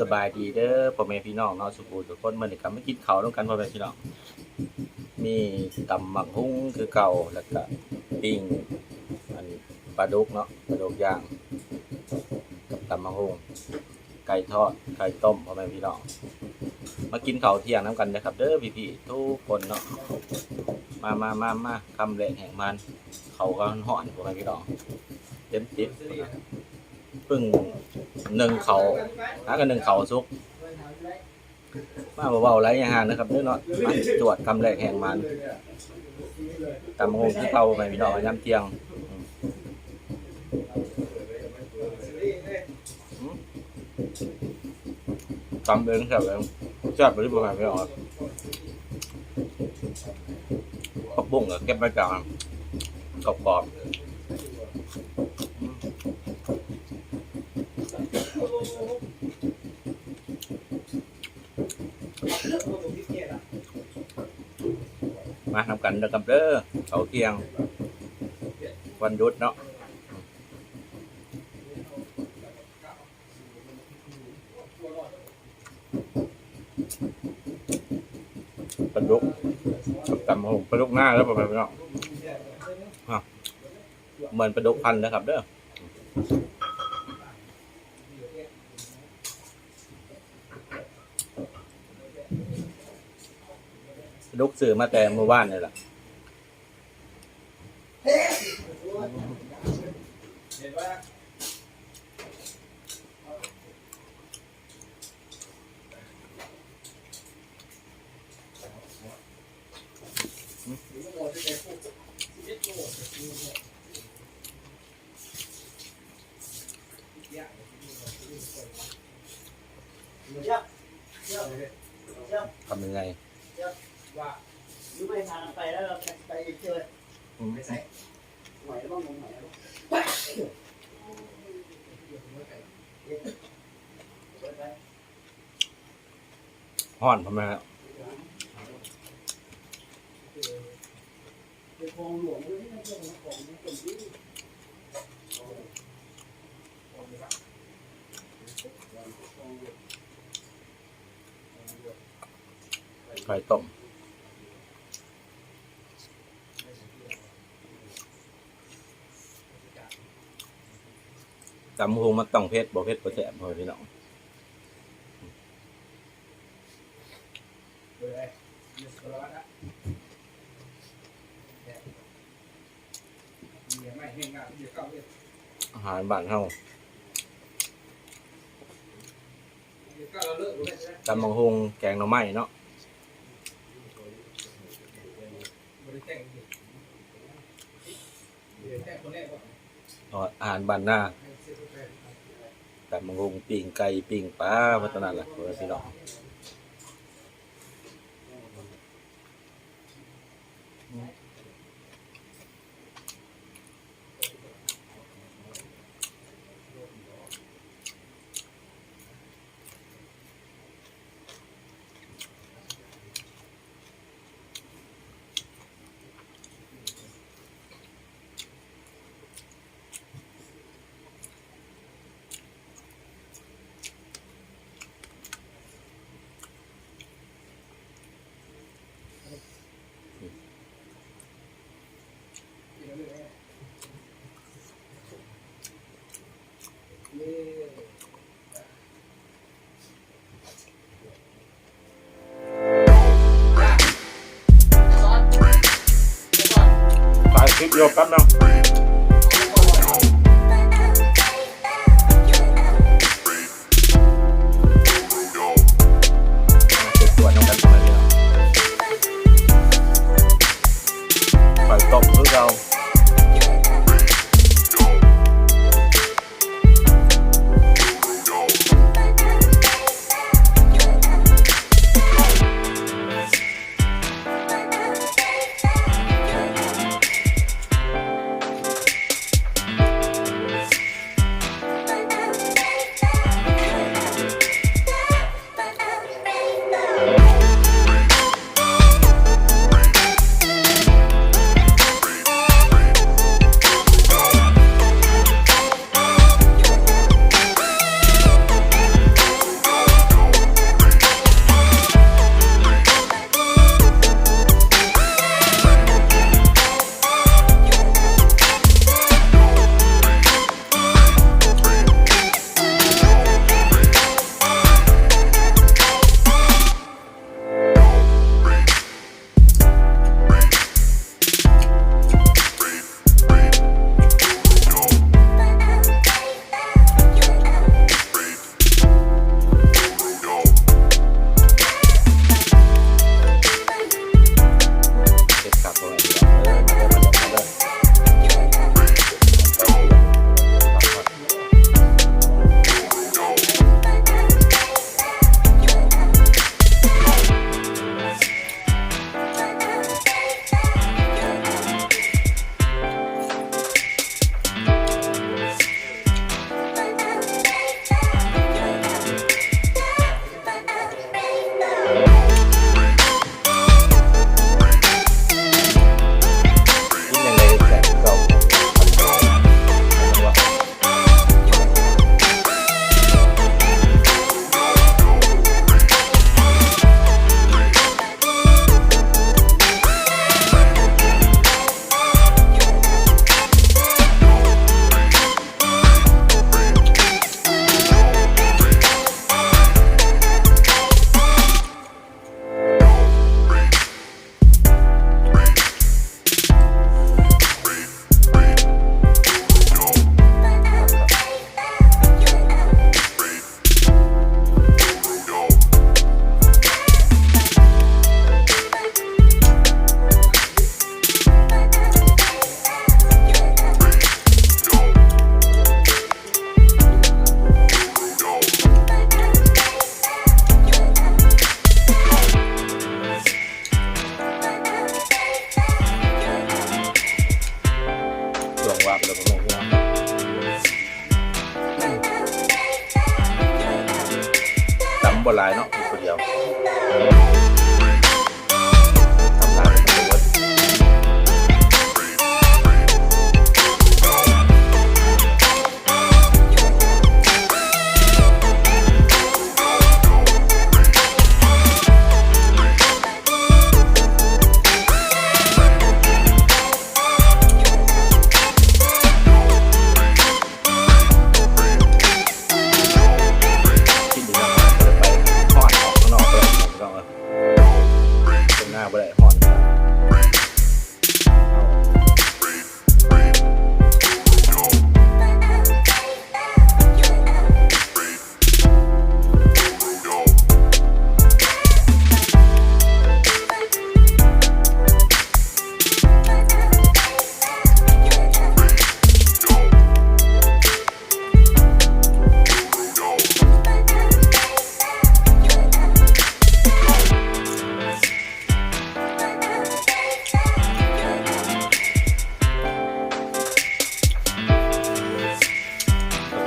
สบายดีเด้อพ่อแม่พี่น้องเนาะสุขูทุกคนมื้อนี้ก็มากินเขาวร่วมกันพ่อแม่พี่น้องมีตำบักหุ่งคือเก่าแล้วก็ปิ้งอันปลาดุกเนาะปลาดุกย่าง กับตำบักหุ่งไก่ทอดไก่ต้มพ่อแม่พี่น้องมากินเขาวเที่ยงน้ำกันนะครับ เด้อพี่ๆทุกคนเนาะมามามามาคำแรกแห่งมันเขาก็ห่อนพ่อแม่พี่น้องเต็มติด พิ่งหนึ่งเขาหากันหนึ่งเขาซุกมาเบาๆไรอย่างหางนะครับเด้อเนาะตรวจคำแรกแห่งมันตำมงที่เป่าไปพี่น้องย้ำเที่ยงตำเองครับแล้วจับไปที่ประมาณไม่ออกผักบุ้งก็เก็บไว้ก่อนกรอบๆ มาทำกันเด้อกับเด้อเขาเที่ยง วันยุดเนาะปลาดุกกับตำหงปลาดุกหน้าแล้วประมาณนี้เนาะเหมือนปลาดุกพันธ์นะครับเด้อ ลูกสื่อมาแต่เมื่อวานนี่แหละเห็นว่าำยังไง รู้ไม่ทางไปแล้วเราไปเจอ อืม หวยแล้วบ้างงหวยแล้ว ห่อนทำไมครับไข่ต้มจำหูมันต้องเพชรบ่เพชรบ่แสบพอพี่น้อง อาหารบ้านเฮาตำบักฮุงแกงหน่อไม้เนาะอาหารบ้านหน้าตำบักฮุงปิ้งไก่ปิ้งปลาพัฒนาล่ะพ่อแม่พี่น้องตา ยคลิ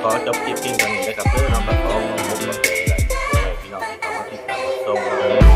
ขอจบคลิปเพียงเท่านี้นะครับเพื่อน้องประคองของผมมาเป็นใจพี่น้องที่สามารถติดตามชม